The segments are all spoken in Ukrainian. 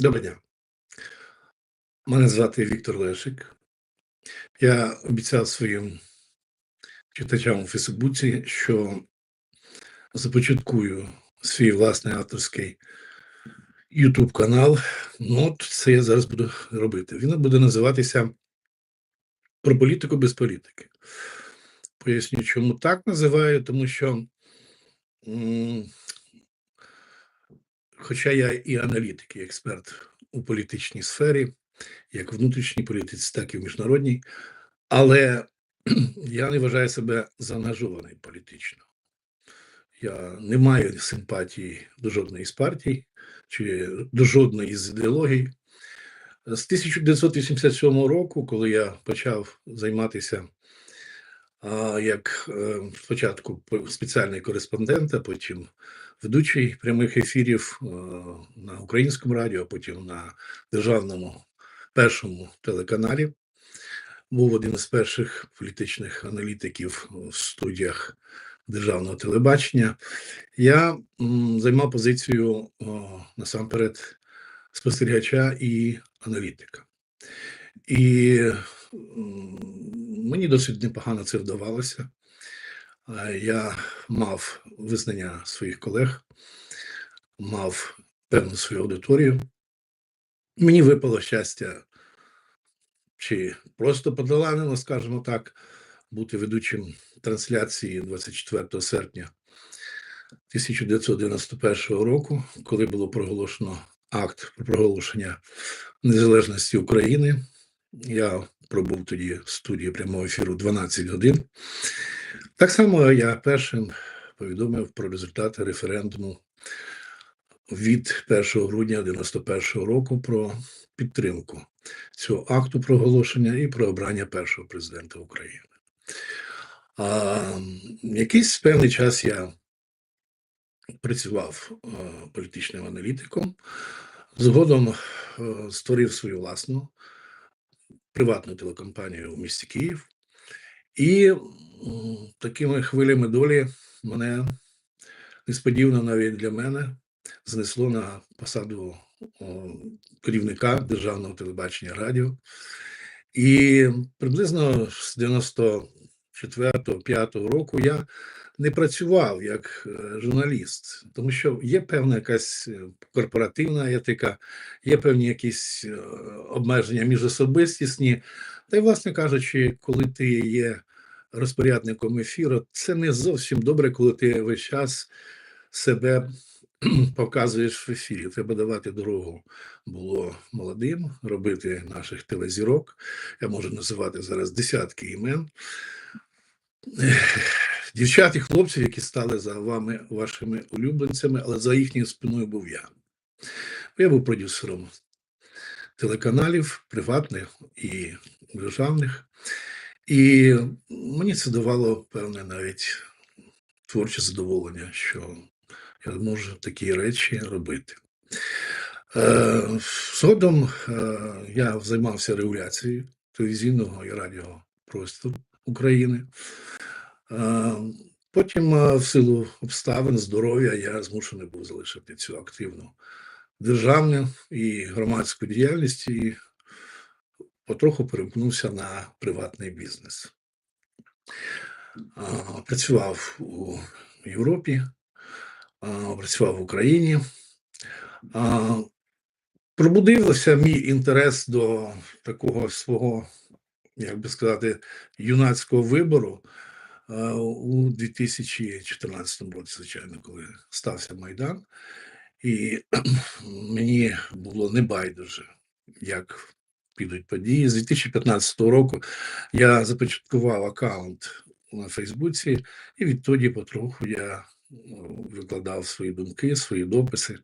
Доброго дня. Мене звати Віктор Лешик. Я обіцяв своїм читачам у Фейсбуці, що започаткую свій власний авторський YouTube канал. Ну, от це я зараз буду робити. Він буде називатися Про політику без політики. Поясню, чому так називаю, тому що. Хоча я і аналітик, і експерт у політичній сфері, як внутрішній політиці, так і в міжнародній, але я не вважаю себе заангажований політично. Я не маю симпатії до жодної з партій чи до жодної з ідеологій. З 1987 року, коли я почав займатися як е, спочатку спеціальний кореспондент, а потім ведучий прямих ефірів е, на українському радіо, а потім на державному першому телеканалі. Був один із перших політичних аналітиків в студіях державного телебачення. Я займав позицію насамперед спостерігача і аналітика. І мені досить непогано це вдавалося. Я мав визнання своїх колег, мав певну свою аудиторію. Мені випало щастя, чи просто подоланило, скажімо так, бути ведучим трансляції 24 серпня 1991 року, коли було проголошено акт про проголошення незалежності України. Я пробув тоді в студії прямого ефіру 12 годин. Так само я першим повідомив про результати референдуму від 1 грудня 91 року про підтримку цього акту проголошення і про обрання першого президента України. А, якийсь певний час я працював е, політичним аналітиком, згодом е, створив свою власну приватну телекомпанію у місті Київ. І такими хвилями долі мене несподівано навіть для мене знесло на посаду керівника державного телебачення радіо. І приблизно з 94-5 року я не працював як е, журналіст, тому що є певна якась е, корпоративна етика, є певні якісь е, обмеження міжособистісні. Та й, власне кажучи, коли ти є розпорядником ефіру, це не зовсім добре, коли ти весь час себе показуєш в ефірі. Треба давати дорогу було молодим, робити наших телезірок. Я можу називати зараз десятки імен. Дівчат і хлопців, які стали за вами вашими улюбленцями, але за їхньою спиною був я. Я був продюсером телеканалів, приватних і державних. І мені це давало певне навіть творче задоволення, що я можу такі речі робити. Е, Згодом е, я займався регуляцією телевізійного і радіопростору України. Е, Потім, е, в силу обставин здоров'я, я змушений був залишити цю активну державну і громадську діяльність і потроху перемкнувся на приватний бізнес. Працював у Європі, працював в Україні. Пробудився мій інтерес до такого свого, як би сказати, юнацького вибору е, у 2014 році, звичайно, коли стався Майдан. І мені було небайдуже, як підуть події. З 2015 року я започаткував аккаунт на Фейсбуці, і відтоді потроху я ну, викладав свої думки, свої дописи.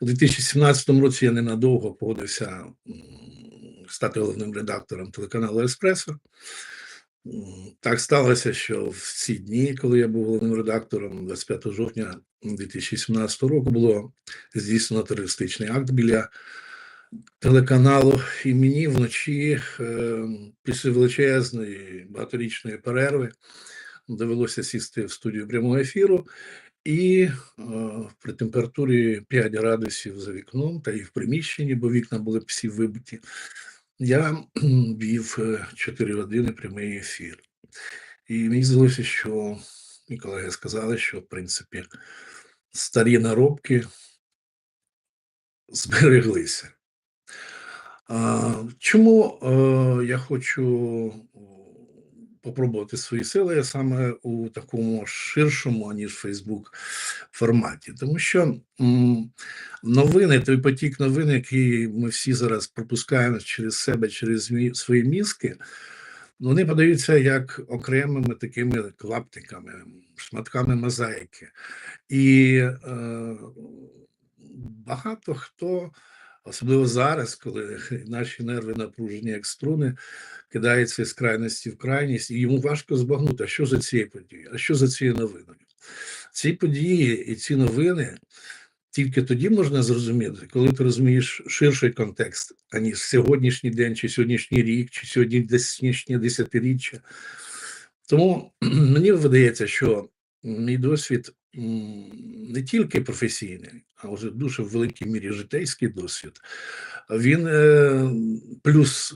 У 2017 році я ненадовго погодився стати головним редактором телеканалу Еспресо. Так сталося, що в ці дні, коли я був головним редактором, 25 жовтня 2017 року, було здійснено терористичний акт біля телеканалу, і мені вночі, е, після величезної багаторічної перерви, довелося сісти в студію прямого ефіру І е, при температурі 5 градусів за вікном та і в приміщенні, бо вікна були всі вибиті, я вів е, 4 години прямий ефір. І мені здалося, що і колеги сказали, що в принципі старі наробки збереглися. А, чому а, я хочу попробувати свої сили саме у такому ширшому, аніж Фейсбук форматі? Тому що м, новини, той потік новин, який ми всі зараз пропускаємо через себе, через мі- свої мізки, вони подаються як окремими такими клаптиками, шматками мозаїки. І е, багато хто, особливо зараз, коли наші нерви напружені як струни, кидається з крайності в крайність, і йому важко збагнути, а що за цією подією, а що за цією новиною. Ці події і ці новини тільки тоді можна зрозуміти, коли ти розумієш ширший контекст, аніж сьогоднішній день, чи сьогоднішній рік, чи сьогоднішнє десятиріччя. Тому мені видається, що мій досвід не тільки професійний, а вже дуже в великій мірі житейський досвід. Він е, плюс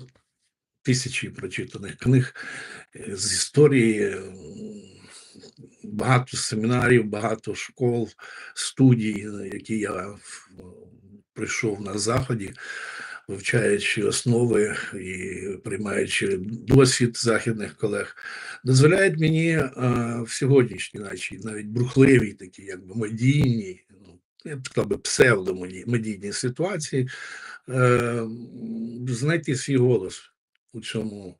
тисячі прочитаних книг е, з історії, е, багато семінарів, багато школ, студій, які я прийшов на заході, вивчаючи основи і приймаючи досвід західних колег, дозволяють мені е, в сьогоднішній, наче навіть брухливій, такі якби медійній, ну, я б сказав би псевдомедійній ситуації, е, знайти свій голос у цьому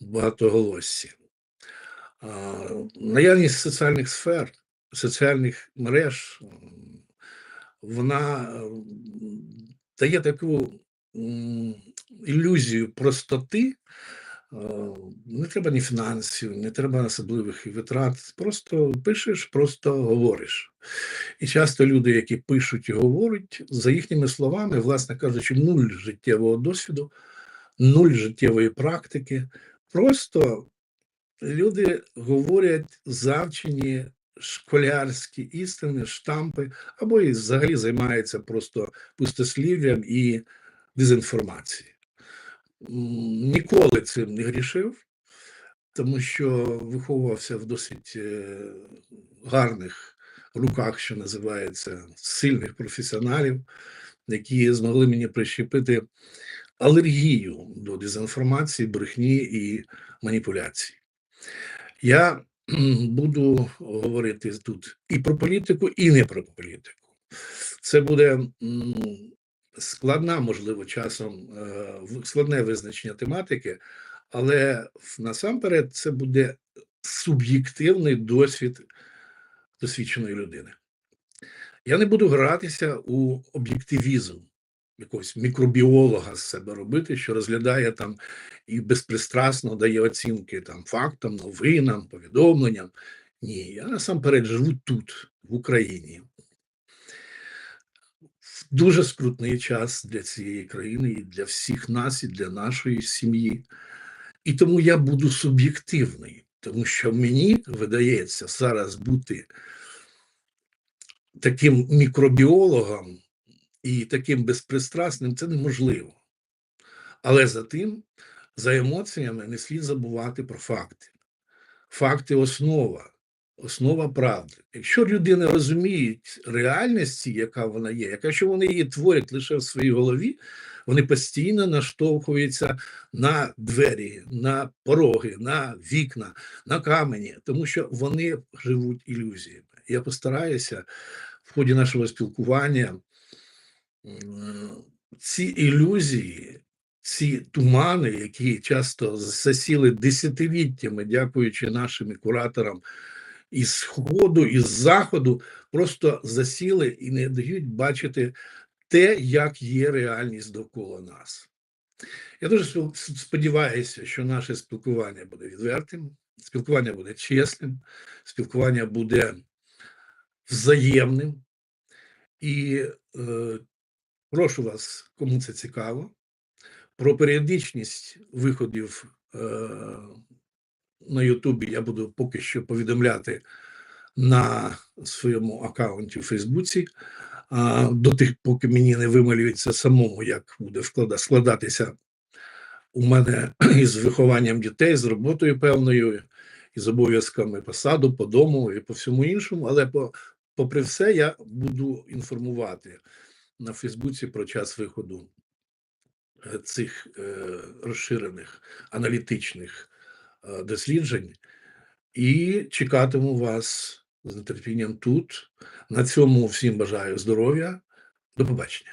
багатоголоссі. Наявність соціальних сфер, соціальних мереж, вона дає таку ілюзію простоти. Е, Не треба ні фінансів, не треба особливих витрат. Просто пишеш, просто говориш. І часто люди, які пишуть і говорять, за їхніми словами, власне кажучи, нуль життєвого досвіду, нуль життєвої практики. Просто люди говорять завчені школярські істини, штампи, або і взагалі займаються просто пустослів'ям і дезінформацією. М, Ніколи цим не грішив, тому що виховувався в досить е, гарних руках, що називається, сильних професіоналів, які змогли мені прищепити алергію до дезінформації, брехні і маніпуляцій. Я буду говорити тут і про політику, і не про політику. Це буде складна, можливо, часом е, складне визначення тематики, але насамперед це буде суб'єктивний досвід досвідченої людини. Я не буду гратися у об'єктивізм якогось мікробіолога з себе робити, що розглядає там і безпристрасно дає оцінки там фактам, новинам, повідомленням. Ні, я насамперед живу тут, в Україні. Дуже скрутний час для цієї країни, і для всіх нас, і для нашої сім'ї. І тому я буду суб'єктивний, тому що мені видається зараз бути таким мікробіологом і таким безпристрасним це неможливо. Але за тим, за емоціями не слід забувати про факти. Факти основа, основа правди. Якщо людина розуміє реальності, яка вона є, яка що вони її творять лише в своїй голові, вони постійно наштовхуються на двері, на пороги, на вікна, на камені, тому що вони живуть ілюзіями. Я постараюся в ході нашого спілкування ці ілюзії, ці тумани, які часто засіли десятиліттями, дякуючи нашим кураторам із сходу, із заходу, просто засіли і не дають бачити те, як є реальність довкола нас. Я дуже сподіваюся, що наше спілкування буде відвертим, спілкування буде чесним, спілкування буде взаємним. І е, прошу вас, кому це цікаво, про періодичність виходів е, на Ютубі я буду поки що повідомляти на своєму аккаунті в Фейсбуці. А, до тих, поки мені не вималюється самому, як буде вклада- складатися у мене із вихованням дітей, з роботою певною, і з обов'язками по саду, по дому і по всьому іншому. Але по, попри все, я буду інформувати на Фейсбуці про час виходу е, цих е, розширених аналітичних досліджень і чекатиму вас з нетерпінням тут. На цьому всім бажаю здоров'я. До побачення.